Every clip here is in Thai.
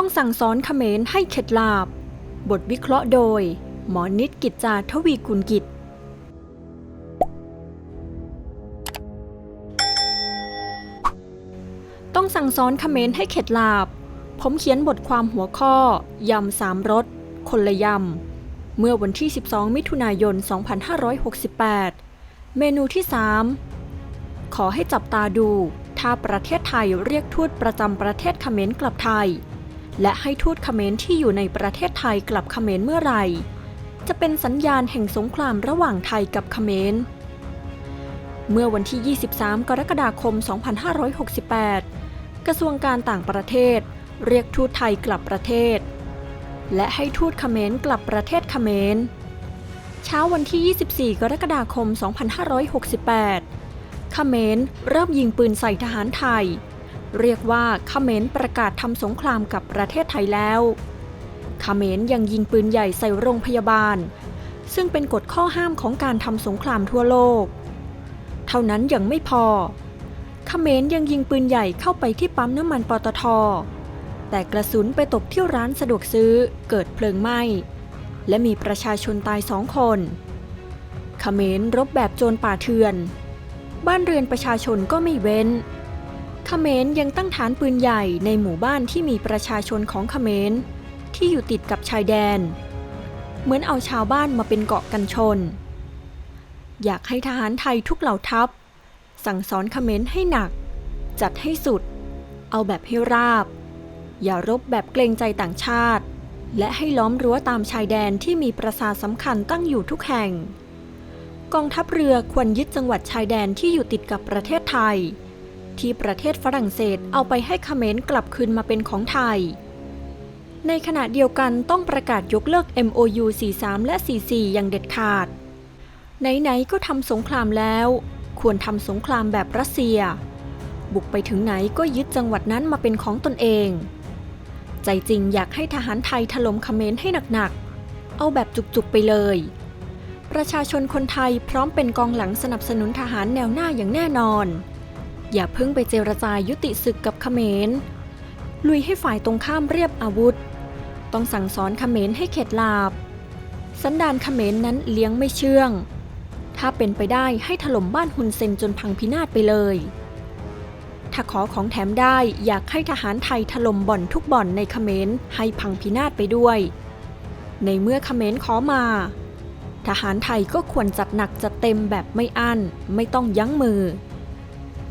ต้องสั่งสอนเขมรให้เข็ดลาบ บทวิเคราะห์โดย หมอนิดกิจจาทวีกุลกิจ ต้องสั่งสอนเขมรให้เข็ดลาบ ผมเขียนบทความหัวข้อ ยำสามรส คนละยำ เมื่อวันที่ 12 มิถุนายน 2568 เมนูที่ 3 ขอให้จับตาดูถ้าประเทศไทยเรียกทูตประจำประเทศเขมรกลับไทย และให้ทูตเขมรที่อยู่ในประเทศไทยกลับเขมรเมื่อไหร่ จะเป็นสัญญาณแห่งสงครามระหว่างไทยกับเขมร เมื่อวันที่ 23 กรกฎาคม 2568 กระทรวงการต่างประเทศ เรียกทูตไทยกลับประเทศ และให้ทูตเขมรกลับประเทศเขมร เช้าวันที่ 24 กรกฎาคม 2568 เขมรเริ่มยิงปืนใส่ทหารไทย เรียกว่าเขมรประกาศทำสงครามกับประเทศไทยแล้วเขมรยังยิงปืนใหญ่ใส่โรงพยาบาล ซึ่งเป็นกฎข้อห้ามของการทำสงครามทั่วโลก เท่านั้นยังไม่พอเขมรยังยิงปืนใหญ่เข้าไปที่ปั๊มน้ำมันปตท แต่กระสุนไปตกที่ร้านสะดวกซื้อเกิดเพลิงไหม้ และมีประชาชนตายสองคนเขมรรบแบบโจรป่าเถื่อน บ้านเรือนประชาชนก็ไม่เว้น เขมรยังตั้งฐานปืนใหญ่ในหมู่บ้านที่มีประชาชนของเขมรที่อยู่ติดกับชายแดน เหมือนเอาชาวบ้านมาเป็นเกาะกันชน อยากให้ทหารไทยทุกเหล่าทัพ สั่งสอนเขมรให้หนัก จัดให้สุด เอาแบบให้ราบ อย่ารบแบบเกรงใจต่างชาติ และให้ล้อมรั้วตามชายแดนที่มีปราสาสำคัญตั้งอยู่ทุกแห่ง กองทัพเรือควรยึดจังหวัดชายแดนที่อยู่ติดกับประเทศไทย ที่ประเทศฝรั่งเศสเอาไปให้เขมรกลับคืนมาเป็นของไทย ในขณะเดียวกันต้องประกาศยกเลิก MOU 43 และ 44 อย่างเด็ดขาด ไหน ๆ ก็ทำสงครามแล้ว ควรทำสงครามแบบรัสเซีย บุกไปถึงไหนก็ยึดจังหวัดนั้นมาเป็นของตนเอง ใจจริงอยากให้ทหารไทยถล่มเขมรให้หนัก ๆ เอาแบบจุก ๆ ไปเลยประชาชนคนไทยพร้อมเป็นกองหลังสนับสนุนทหารแนวหน้าอย่างแน่นอน อย่าเพิ่งไปเจรจายุติศึกกับเขมร ลุยให้ฝ่ายตรงข้ามเรียบอาวุธ ต้องสั่งสอนเขมรให้เข็ดลาบ สันดานเขมรนั้นเลี้ยงไม่เชื่อง ถ้าเป็นไปได้ให้ถล่มบ้านฮุนเซนจนพังพินาศไปเลย ถ้าขอของแถมได้อยากให้ทหารไทยถล่มบ่อนทุกบ่อนในเขมรให้พังพินาศไปด้วย ในเมื่อเขมรขอมาทหารไทยก็ควรจัดหนักจัดเต็มแบบไม่อั้นไม่ต้องยั้งมือ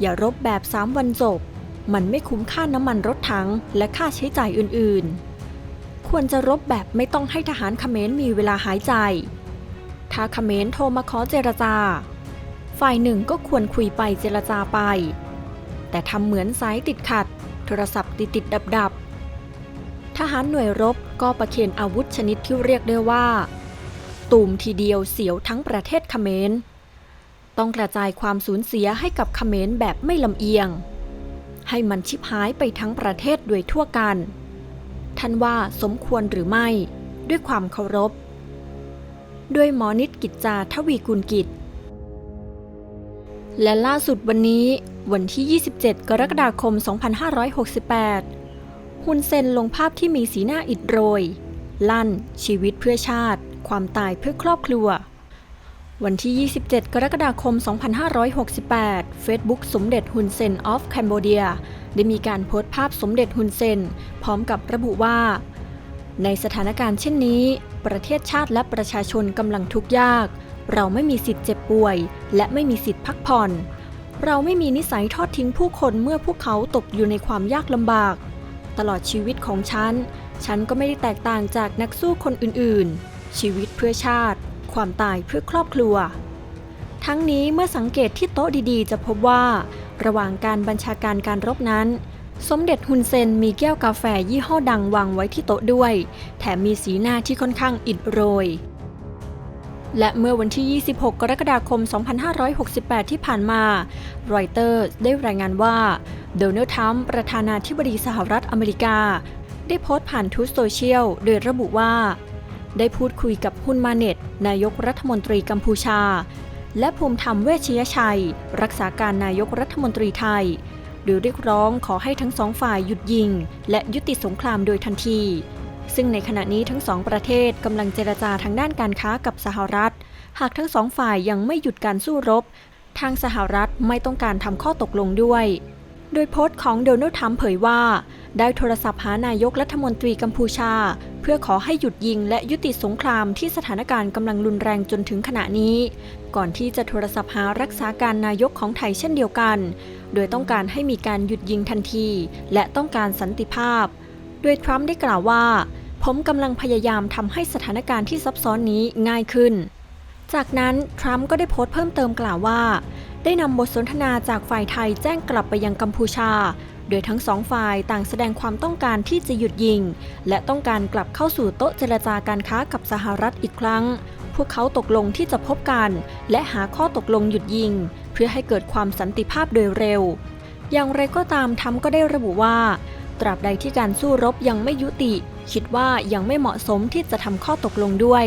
อย่ารบแบบสามวันจบ มันไม่คุ้มค่าน้ำมันรถถังและค่าใช้จ่ายอื่นๆ ควรจะรบแบบไม่ต้องให้ทหารเขมรมีเวลาหายใจ ถ้าเขมรโทรมาขอเจรจา ฝ่ายหนึ่งก็ควรคุยไปเจรจาไป แต่ทำเหมือนสายติดขัด โทรศัพท์ติดติดดับดับๆทหารหน่วยรบก็ประเคนอาวุธชนิดที่เรียกได้ว่า ตูมทีเดียวเสียวทั้งประเทศเขมร ต้องกระจายความสูญเสียให้กับเขมรแบบไม่ลำเอียง ให้มันชิบหายไปทั้งประเทศโดยทั่วกัน ท่านว่าสมควรหรือไม่ด้วยความเคารพ ด้วยหมอนิดกิจจาทวีกุลกิจ และล่าสุดวันนี้วันที่ 27 กรกฎาคม 2568 ฮุนเซนลงภาพที่มีสีหน้าอิดโรย ลั่น ชีวิตเพื่อชาติ ความตายเพื่อครอบครัว วันที่ 27 กรกฎาคม 2568 Facebook สมเด็จฮุนเซนออฟแคนโบเดียได้มีการโพสต์ภาพสมเด็จฮุนเซน พร้อมกับระบุว่า ในสถานการณ์เช่นนี้ ประเทศชาติและประชาชนกำลังทุกข์ยาก เราไม่มีสิทธิ์เจ็บป่วย และไม่มีสิทธิ์พักผ่อน เราไม่มีนิสัยทอดทิ้งผู้คนเมื่อพวกเขาตกอยู่ในความยากลำบาก ตลอดชีวิตของฉัน ฉันก็ไม่ได้แตกต่างจากนักสู้คนอื่นๆ ชีวิตเพื่อชาติ ความตายเพื่อครอบครัว ทั้งนี้เมื่อสังเกตที่โต๊ะดีๆ จะพบว่า ระหว่างการบัญชาการการรบนั้น สมเด็จฮุนเซนมีแก้วกาแฟยี่ห้อดังวางไว้ที่โต๊ะด้วย แถมมีสีหน้าที่ค่อนข้างอิดโรย และเมื่อวันที่ 26 กรกฎาคม 2568 ที่ผ่านมารอยเตอร์ได้รายงานว่าโดนัลด์ทรัมป์ประธานาธิบดีสหรัฐอเมริกา ได้โพสต์ผ่านทูตโซเชียล โดยระบุว่า ได้พูดคุยกับฮุนมาเน็ต นายกรัฐมนตรีกัมพูชา และภูมิธรรมเวชยชัย รักษาการนายกรัฐมนตรีไทย โดยเรียกร้องขอให้ทั้งสองฝ่ายหยุดยิง และยุติสงครามโดยทันที ซึ่งในขณะนี้ทั้งสองประเทศกำลังเจรจาทางด้านการค้ากับสหรัฐ หากทั้งสองฝ่ายยังไม่หยุดการสู้รบ ทางสหรัฐไม่ต้องการทำข้อตกลงด้วย โดยโพสต์ของโดนัลด์ทรัมป์เผยว่าได้โทรศัพท์หานายกรัฐมนตรีกัมพูชา พื่อขอให้หยุดยิงและยุติสงครามที่สถานการณ์กำลังรุนแรงจนถึงขณะนี้ ก่อนที่จะโทรศัพท์หารักษาการนายกของไทยเช่นเดียวกัน โดยต้องการให้มีการหยุดยิงทันที และต้องการสันติภาพ โดยทรัมป์ได้กล่าวว่า ผมกำลังพยายามทำให้สถานการณ์ที่ซับซ้อนนี้ง่ายขึ้น จากนั้นทรัมป์ก็ได้โพสต์เพิ่มเติมกล่าวว่า ได้นำบทสนทนาจากฝ่ายไทยแจ้งกลับไปยังกัมพูชา โดยทั้งสองฝ่ายต่างแสดงความต้องการที่จะหยุดยิง และต้องการกลับเข้าสู่โต๊ะเจรจาการค้ากับสหรัฐอีกครั้ง พวกเขาตกลงที่จะพบกัน และหาข้อตกลงหยุดยิง เพื่อให้เกิดความสันติภาพโดยเร็ว อย่างไรก็ตามทรัมป์ก็ได้ระบุว่า ตราบใดที่การสู้รบยังไม่ยุติ คิดว่ายังไม่เหมาะสมที่จะทำข้อตกลงด้วย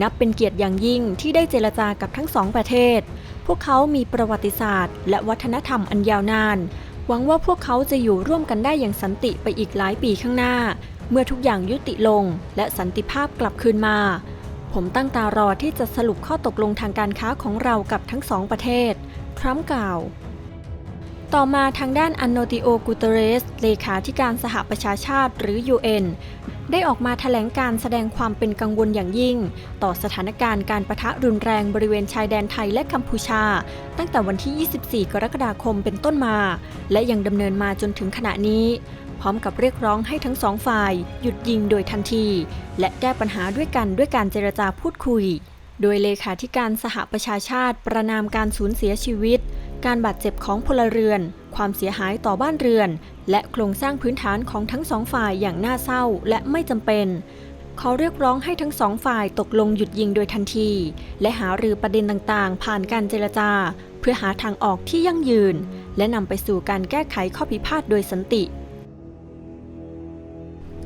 นับเป็นเกียรติอย่างยิ่งที่ได้เจรจากับทั้งสองประเทศ พวกเขามีประวัติศาสตร์ และวัฒนธรรมอันยาวนาน หวังว่าพวกเขาจะอยู่ร่วมกันได้อย่างสันติไปอีกหลายปีข้างหน้า เมื่อทุกอย่างยุติลง และสันติภาพกลับคืนมา ผมตั้งตารอที่จะสรุปข้อตกลงทางการค้าของเรากับทั้งสองประเทศ ทรัมป์กล่าว ต่อมาทางด้านอันโนติโอกูเตเรส เลขาธิการสหประชาชาติหรือ UN ได้ออกมาแถลงการแสดงความเป็นกังวลอย่างยิ่ง ต่อสถานการณ์การประทะรุนแรงบริเวณชายแดนไทยและกัมพูชา ตั้งแต่วันที่ 24 กรกฎาคมเป็นต้นมา และยังดำเนินมาจนถึงขณะนี้ พร้อมกับเรียกร้องให้ทั้งสองฝ่าย หยุดยิงโดยทันที และแก้ปัญหาด้วยกันด้วยการเจรจาพูดคุย โดยเลขาธิการสหประชาชาติประนามการสูญเสียชีวิต การบาดเจ็บของพลเรือน ความเสียหายต่อบ้านเรือน และโครงสร้างพื้นฐานของทั้งสองฝ่ายอย่างน่าเศร้าและไม่จำเป็นขอเรียกร้องให้ทั้งสองฝ่ายตกลงหยุดยิงโดยทันที และหารือประเด็นต่างๆ ผ่านการเจรจา เพื่อหาทางออกที่ยั่งยืน และนำไปสู่การแก้ไขข้อพิพาทโดยสันติ